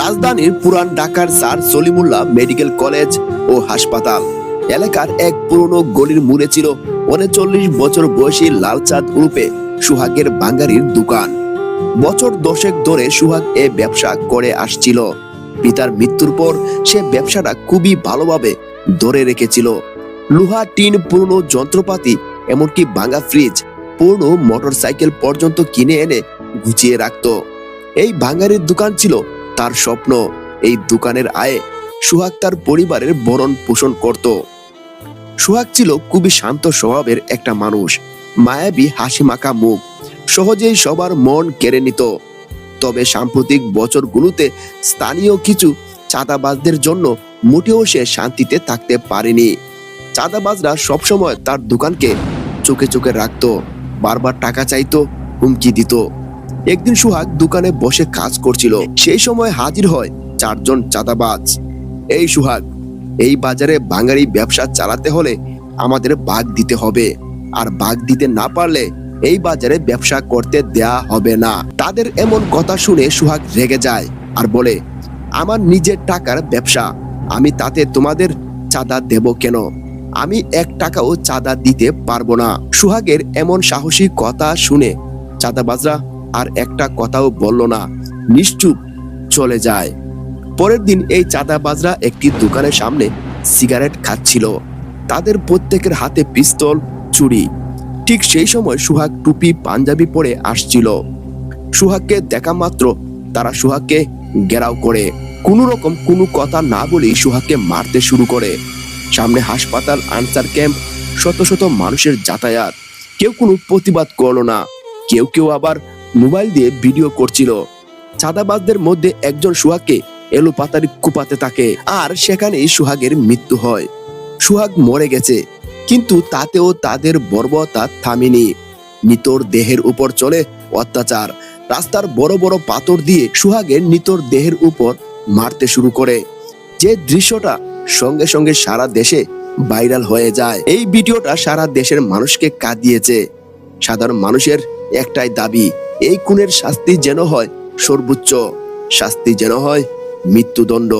রাজধানীর পুরান ঢাকার স্যার সলিমুল্লাহ মেডিকেল কলেজ ও হাসপাতাল। এলাকার এক পুরনো গলির মুড়ে ছিল উনচল্লিশ বছর বয়সী লালচাঁদ উরুপে সুহাগের বাঙ্গারির দোকান। বছর দশেক ধরে সুহাগ এ ব্যবসা করে আসছিল। পিতার মৃত্যুর পর সে ব্যবসাটা খুবই ভালোভাবে ধরে রেখেছিল। লোহা, টিন, পুরনো যন্ত্রপাতি, এমনকি ভাঙা ফ্রিজ, পুরনো মোটরসাইকেল পর্যন্ত কিনে এনে গুছিয়ে রাখত। এই বাঙালির দোকান ছিল তার স্বপ্ন। এই দোকানের আয়ে সুহাগ তার পরিবারের বরণ পোষণ করত। সুহাগ ছিল খুবই শান্ত স্বভাবের একটা মানুষ। মায়াবী হাসি মাখা মুখ। সহজেই সবার মন কেড়ে নিত। তবে সাম্প্রতিক বছরগুলোতে স্থানীয় কিছু চাঁদাবাজদের জন্য মোটেও সে শান্তিতে থাকতে পারেনি। চাঁদাবাজরা সবসময় তার দোকানকে চোখে চোখে রাখত, বারবার টাকা চাইতো, হুমকি দিত। একদিন সুহাগ দোকানে বসে কাজ করছিল। সেই সময় হাজির হয় চারজন চাঁদাবাজ। এই সুহাগ, এই বাজারে বাঙালি ব্যবসা চালাতে হলে আমাদের বাঘ দিতে হবে। আর বাঘ দিতে না পারলে এই বাজারে ব্যবসা করতে দেয়া হবে না। তাদের এমন কথা শুনে সুহাগ রেগে যায় আর বলে, আমার নিজের টাকার ব্যবসা, আমি তাতে তোমাদের চাঁদা দেব কেন? আমি এক টাকাও চাঁদা দিতে পারব না। সুহাগের এমন সাহসী কথা শুনে চাঁদাবাজরা আর একটা কথাও বলল না। নিশ্চুপ চলে যায়। পরের দিন এই চাঁদাবাজরা একটি দোকানের সামনে সিগারেট খাচ্ছিল। তাদের প্রত্যেকের হাতে পিস্তল চুরি ঠিক সেই সময় সুহাগ টুপি, পাঞ্জাবি পরে আসছিল। সুহাগকে দেখা মাত্র তারা সুহাগকে ঘেরাও করে। কোনো রকম কোনো কথা না বলেই সুহাগকে মারতে শুরু করে। সামনে হাসপাতাল, আনসার ক্যাম্প, শত শত মানুষের যাতায়াত। কেউ কোনো প্রতিবাদ করল না। কেউ কেউ আবার মোবাইল দিয়ে ভিডিও করছিল। চাঁদাবাজদের মধ্যে একজন সুহাগকে এলো পাতারি কুপাতে থাকে আর সেখানেই সুহাগের মৃত্যু হয়। সুহাগ মরে গেছে, কিন্তু তাতেও তাদের বর্বরতা থামেনি। নিতর দেহের উপর চলে অত্যাচার। রাস্তার বড় বড় পাথর দিয়ে সুহাগের নিতর দেহের উপর মারতে শুরু করে। যে দৃশ্যটা সঙ্গে সঙ্গে সারা দেশে ভাইরাল হয়ে যায়, এই ভিডিওটা সারা দেশের মানুষকে কাঁদিয়েছে। সাধারণ মানুষের একটাই দাবি এই খুনের শাস্তি যেন হয় সর্বোচ্চ। শাস্তি যেন হয় মৃত্যুদণ্ড।